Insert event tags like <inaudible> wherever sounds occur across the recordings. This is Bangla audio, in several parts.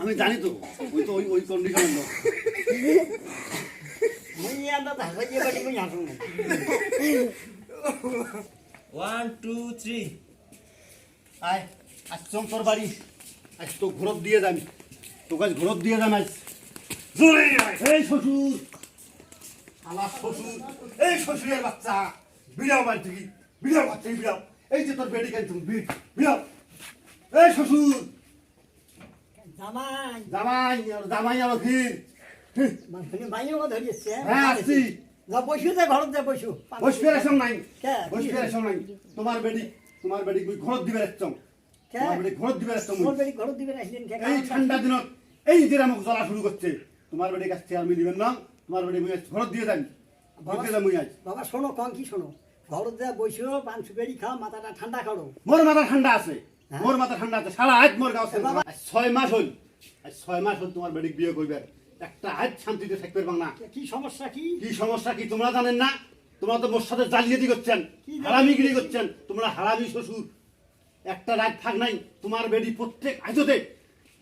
আমি জানি তো ওই তো ওই ওই হাসুন ওয়ান টু থ্রি আয় আজ তোর বাড়ি। আজ তো ঘরত দিয়ে যাবি। তোকে আজ ঘরত দিয়ে যান আজ। এই শ্বশুর আমার শ্বশুর এই শ্বশুরের বাচ্চা। বিড়াও বাড়ি থেকে বিড়াও বাচ্চা বিড়াও এই যে তোর বেডি কাজ তুমি বিড়াও এই শ্বশুর জামাই। জামাই জামাই আমার ভিড় মানে মাইও ধরিয়েছে হ্যাঁ আসছি। যা বসু দে ঘরত দে বসু। বসবে রেশন নাই। কে? বসবে রেশন নাই। তোমার বেডি তোমার বেডি ঘরত দিবে কে? ঘরত দিবে মোর কে? এই ঠান্ডা দিনত এই যে আমাকে জ্বলা শুরু করছে। তোমার বাড়ির কাছ থেকে আমি মিলিবেন না তোমার বাড়ি মুই ঘরত দিয়ে ঘরতে যাব মুই আজ। বাবা শোনো কম কি শোনো? ঘরত দে বসু পান সুপারি খাও মাথাটা ঠান্ডা করো। মোর মাথা ঠান্ডা আছে। হ্যাঁ? মোর মাথা ঠান্ডা আছে। সারা আজ মোর গাও বাবা। ছয় মাস হল আজ ছয় মাস হল তোমার বেডি বিয়ে করবে একটা আজ শান্তিতে থাকতে পারবাং না। কি সমস্যা কি? কি সমস্যা কি তোমরা জানেন না? তোমরা তো মোর সাথে জালিয়াতি করছেন হারামিগিরি করছেন? তোমরা হারামি শ্বশুর। একটা রাত থাক নাই তোমার বেডি প্রত্যেক আজতে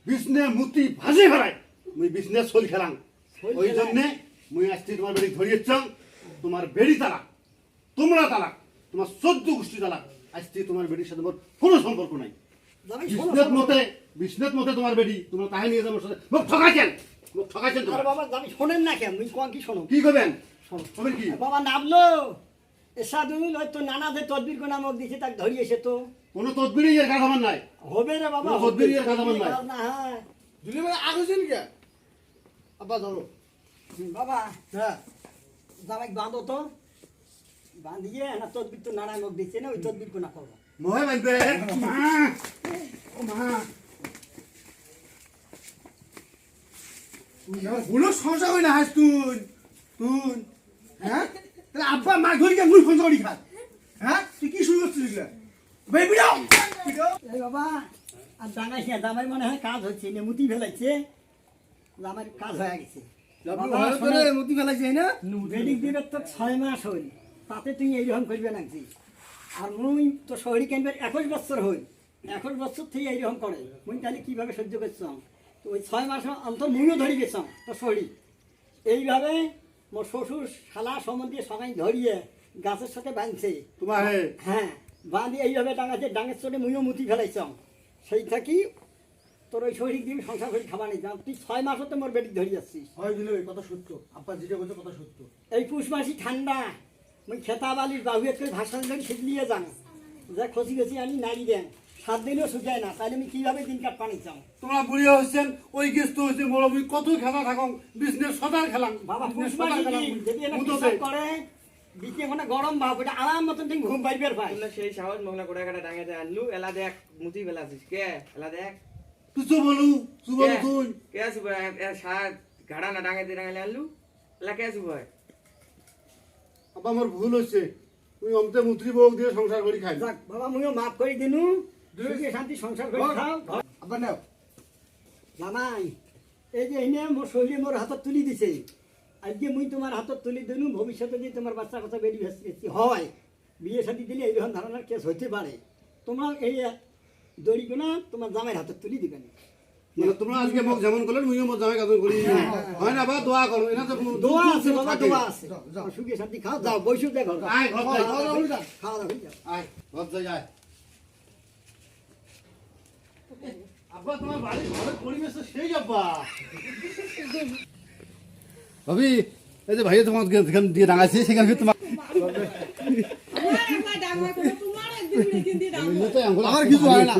বিষ্ণে মুতি ভাজে ফেলায়। মুই বিজনেস শোল খেলাম ওই? জন্যে মুই আসছি তোমার বেডি ধরিয়েছ তোমার বেডি তালাক তোমরা তালাক তোমার চোদ্দ গোষ্ঠী তালাক। আসছি তোমার বেডির সাথে মোর কোনো সম্পর্ক নাই। বিষ্ণের মতে বিষ্ণের মতে তোমার বেডি তোমরা তাহে নিয়ে যাব সাথে। মুখ ঠকাইছেন মুখ ঠকাইছেন তোমার। বাবা জামাই শোনেন না কেন? মুই কম কি শোনো? কি করবেন? শোনো। হবে কি? বাবা নামলো। এসাদুল হয়তো নানা যে তদবির কোন নামক দিছে তাকে ধরিয়েছে তো। কোনো তদবিরই এর কাজ আমার নাই। হবে রে বাবা কোনো তদবিরই এর কাজ আমার নাই। না হ্যাঁ। দিলে মানে আগে কে আব্বা ধরো। বাবা হ্যাঁ। জামাই বাঁধো তো। বাঁধিয়ে না তদবির তো নানা মুখ দিচ্ছে না ওই তদবির কোনা করো মহে বাঁধবে। মা ও মা ভুলো সমস্যা হয় না হাস তুই। তুই হ্যাঁ? তাহলে আব্বা মা ধরি কে মুই ফোন করি খা। হ্যাঁ? তুই কি শুরু করছিস এগুলা? বাবা আর জানাইছে জামাই মনে হয় কাজ হচ্ছে নেমুতি ফেলাইছে। জামাই কাজ হয়ে গেছে। মুতি ফেলাইছে না? বেডিং দিনের তো ছয় মাস হই তাতে তুই এইরকম করবে নাকি আর মুই তো শহরে কেনবার একুশ বছর হই একুশ বছর থেকে এইরকম করে। মুই তাহলে কীভাবে সহ্য করছাম? তো ওই ছয় মাস অন্তর মুইও ধরি গেছাম তো শহরি। এইভাবে মোর শ্বশুর শালা সম্বন্ধে সবাই ধরিয়ে গাছের সাথে বাঁধছে। তোমার হ্যাঁ বাঁধি এইভাবে ডাঙাচ্ছে ডাঙের চোটে মুইও মুতি ফেলাইছাম। সেই থাকি তোর ওই শরীর দিয়ে সংসার করে খাবার তুই ছয় মাস হতে মোর বেটি ধরি যাচ্ছিস। হয় দিলে কথা সত্য। আব্বা যেটা বলছে কথা সত্য। এই পুষ মাসি ঠান্ডা। মুই বাহুয়ের করে ধরে যান। যা খসি খসি আনি নাড়ি দেন। সাত দিনও শুকায় না তাহলে আমি কীভাবে দিন কাট পানি চাও তোমরা হচ্ছেন ওই গেস্ট হয়েছে বড় মুই কত খেলা থাকং বিজনেস সদার খেলাম বাবা পুষ মাসি যদি। পিসাব করে বিকে ওখানে গরম ভাব ওটা আরাম মতন তুমি ঘুম পাইবার পাই তোমরা সেই সাহস মংলা কোটা কাটা ডাঙাতে আনলু এলা দেখ মুতি ফেলাছিস কে? এলা দেখ। তুই তো বলু তুই বলু তুই কে আসব? সার ঘাড়া না ডাঙাতে ডাঙালে আনলু এলা কে আসব? আব্বা আমার ভুল হচ্ছে তুই অমতে মুত্রি বউ দিয়ে সংসার করি খাই বাবা মুইও মাফ করে দিনু। সুখে শান্তি সংসার করে খাও। আব্বা নাও। জামাই এই যে এনে মোর শরীরে মোর হাতত তুলি দিছে। আজকে মুই তোমার হাতত তুলি দিনু ভবিষ্যতে যদি তোমার বাচ্চা কথা বেরি হয় বিয়ে শাদি দিলে এইরকম ধরনের কেস হইতে পারে তোমার এই দড়ি কোনা তোমার জামাইয়ের হাতত তুলি দিবেন মানে তোমরা আজকে মোক যেমন করলেন মুইও মোর জামাই কাজ করি হয় না বা দোয়া করো এটা তো কোনো- দোয়া আছে বাবা থাকে। দোয়া আছে যাও, যাও। সুখে শান্তি খাও যাও বসু দেখো আয়, ঘর যাই। খাওয়া দাওয়া হয়ে যাও, খাওয়া দাওয়া যাও। আয় ঘর যাই আয় আব্বা তোমার বাড়ির ঘরের পরিবেশ তো সেই আব্বা ভাবি এই যে ভাইয়া তোমার যেখানে দিয়ে সেখানে তোমার আমার একবার ডাঙর করে তোমার একদিন দিন দিয়ে ডাঙর মতো আঙ্গুল <laughs> আমার কিছু হয় না।